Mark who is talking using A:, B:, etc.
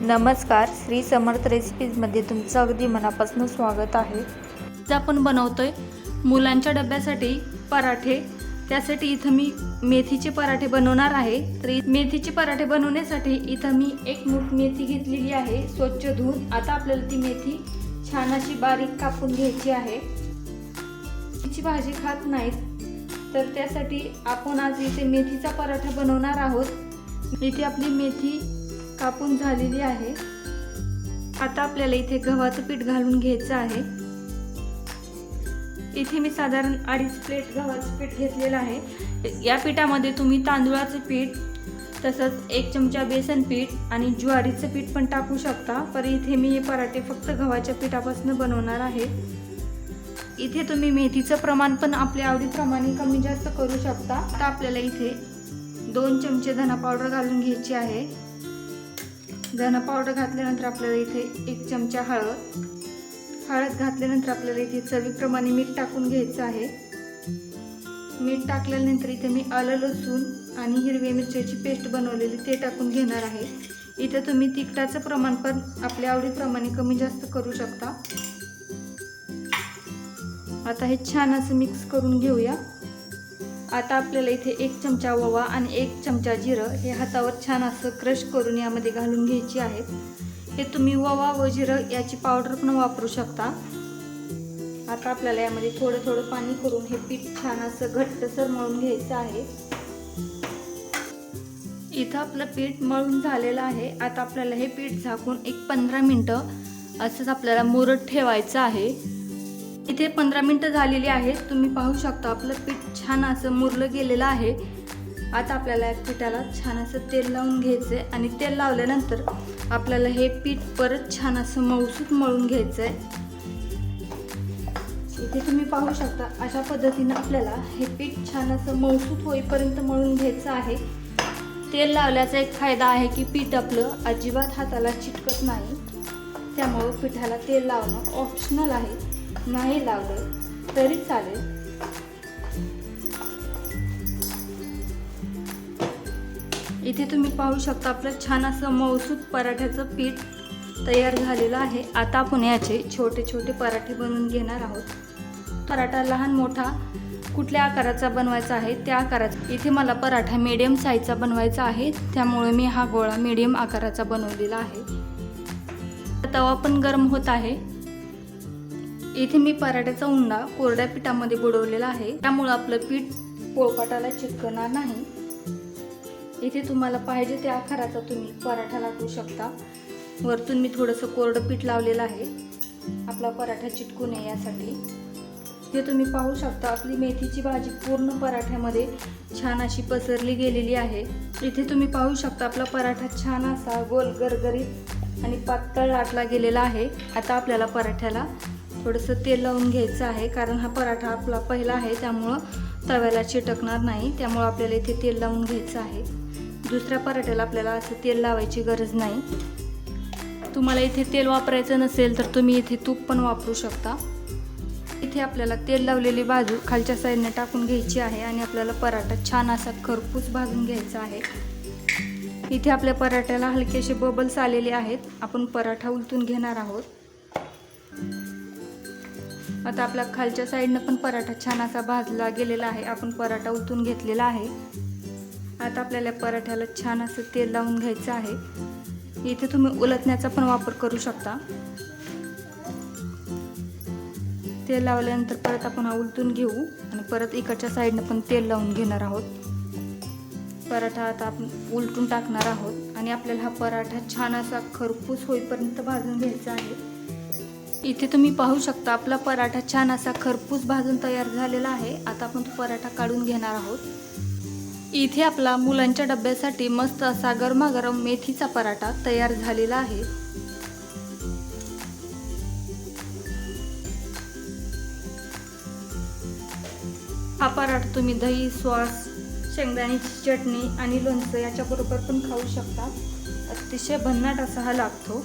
A: नमस्कार श्री समर्थ रेसिपीजमध्ये तुमचं अगदी मनापासून स्वागत आहे.
B: आज आपण बनवतो आहे मुलांच्या डब्यासाठी पराठे. त्यासाठी इथं मी मेथीचे पराठे बनवणार आहे. तर मेथीचे पराठे बनवण्यासाठी इथं मी एक मूठ मेथी घेतलेली आहे स्वच्छ धुवून. आता आपल्याला ती मेथी छान अशी बारीक कापून घ्यायची आहे. तिची भाजी खात नाहीत तर त्यासाठी आपण आज इथे मेथीचा पराठा बनवणार आहोत. इथे आपली मेथी कापून झालेली आहे. आता आपल्याला इथे गव्हाचं पीठ घालून घ्यायचं आहे. इथे मी साधारण अडीच प्लेट गव्हाचं पीठ घेतलेलं आहे. या पिठामध्ये तुम्ही तांदूळाचं पीठ तसंच एक चमचा बेसन पीठ आणि ज्वारीचं पीठ पण टाकू शकता. पर इथे मी हे पराठे फक्त गव्हाच्या पिठापासून बनवणार आहे. इथे तुम्ही मेथीचं प्रमाण पण आपल्या आवडीप्रमाणे कमी जास्त करू शकता. आता आपल्याला इथे दोन चमचे धना पावडर घालून घ्यायची आहे. धना पावडर घातल्यानंतर आपल्याला इथे एक चमचा हळद. हळद घातल्यानंतर आपल्याला इथे चवीप्रमाणे मीठ टाकून घ्यायचं आहे. मीठ टाकल्यानंतर इथे मी आलं लसूण आणि हिरव्या मिरच्याची पेस्ट बनवलेली ते टाकून घेणार आहे. इथे तुम्ही तिखटाचं प्रमाण पण आपल्या आवडीप्रमाणे कमी जास्त करू शकता. आता हे छान असं मिक्स करून घेऊया. आता आपल्याला इथे एक चमचा ओवा आणि एक चमचा जिरं हे हातावर छान असं क्रश करून यामध्ये घालून घ्यायची आहे हे तुम्ही ओवा व जिरं याची पावडर पण वापरू शकता. आता आपल्याला यामध्ये थोडं थोडं पाणी करून हे पीठ छान असं घट्टसर मळून घ्यायचं आहे. इथं आपलं पीठ मळून झालेलं आहे. आता आपल्याला हे पीठ झाकून एक पंधरा मिनटं असंच आपल्याला मुरत ठेवायचं आहे. इथे पंधरा मिनटं झालेली आहेत. तुम्ही पाहू शकता आपलं पीठ छान असं मुरलं गेलेलं आहे. आता आपल्याला या पिठाला छान असं तेल लावून घ्यायचं आहे आणि तेल लावल्यानंतर आपल्याला हे पीठ परत छान असं मऊसूत मळून घ्यायचं आहे इथे तुम्ही पाहू शकता अशा पद्धतीनं आपल्याला हे पीठ छान असं मऊसूत होईपर्यंत मळून घ्यायचं आहे. तेल लावल्याचा एक फायदा आहे की पीठ आपलं अजिबात हाताला चिटकत नाही. त्यामुळं पिठाला तेल लावणं ऑप्शनल आहे. नाही लावलं तरी चालेल. इथे तुम्ही पाहू शकता आपलं छान असं मौसूद पराठ्याचं पीठ तयार झालेलं आहे. आता आपण याचे छोटे छोटे पराठे बनवून घेणार आहोत. पराठा लहान मोठा कुठल्या आकाराचा बनवायचा आहे त्या आकाराचा. इथे मला पराठा मीडियम साईजचा बनवायचा आहे. त्यामुळे मी हा गोळा मीडियम आकाराचा बनवलेला आहे. तवा पण गरम होत आहे. इथे मी पराठ्याचा उंडा कोरड्या पिठामध्ये बुडवलेला आहे. त्यामुळं आपलं पीठ पोळपाटाला चिटकणार नाही. इथे तुम्हाला पाहिजे त्या आकाराचा तुम्ही पराठा लाटू शकता. वरतून मी थोडंसं कोरडं पीठ लावलेलं आहे. आपला पराठा चिटकू नये यासाठी. हे तुम्ही पाहू शकता आपली मेथीची भाजी पूर्ण पराठ्यामध्ये छान अशी पसरली गेलेली आहे. इथे तुम्ही पाहू शकता आपला पराठा छान असा गोल गरगरीत आणि पातळ लाटला गेलेला आहे. आता आपल्याला पराठ्याला थोडंसं तेल लावून घ्यायचं आहे कारण हा पराठा आपला पहिला आहे त्यामुळं तव्याला चिटकणार नाही. त्यामुळं आपल्याला इथे तेल लावून घ्यायचं आहे. दुसऱ्या पराठ्याला आपल्याला असं तेल लावायची गरज नाही. तुम्हाला इथे तेल वापरायचं नसेल तर तुम्ही इथे तूप पण वापरू शकता. इथे आपल्याला तेल लावलेली बाजू खालच्या साईडने टाकून घ्यायची आहे आणि आपल्याला पराठा छान असा खरपूस भाजून घ्यायचा आहे. इथे आपल्या पराठ्याला हलकेसे बबल्स आलेले आहेत. आपण पराठा उलटून घेणार आहोत. आता आपला खालच्या साईडनं पण पराठा छान असा भाजला गेलेला आहे. आपण पराठा उलटून घेतलेला आहे. आता आपल्याला पराठ्याला छान असं तेल लावून घ्यायचं आहे. इथे तुम्ही उलटण्याचा पण वापर करू शकता. तेल लावल्यानंतर परत आपण हा उलटून घेऊ आणि परत इकडच्या साईडनं पण तेल लावून घेणार आहोत. पराठा आता आपण उलटून टाकणार आहोत आणि आपल्याला हा पराठा छान असा खरपूस होईपर्यंत भाजून घ्यायचा आहे. इथे तुम्ही पाहू शकता आपला पराठा छान असा खरपूस भाजून तयार झालेला आहे. आता आपण तो पराठा काढून घेणार आहोत. इथे आपला मुलांच्या डब्यासाठी मस्त असा गरमागरम मेथीचा पराठा तयार झालेला आहे. हा पराठा तुम्ही दही सॉस शेंगदाण्याची चटणी आणि लोणचं याच्याबरोबर पण खाऊ शकता. अतिशय भन्नाट असा हा लागतो.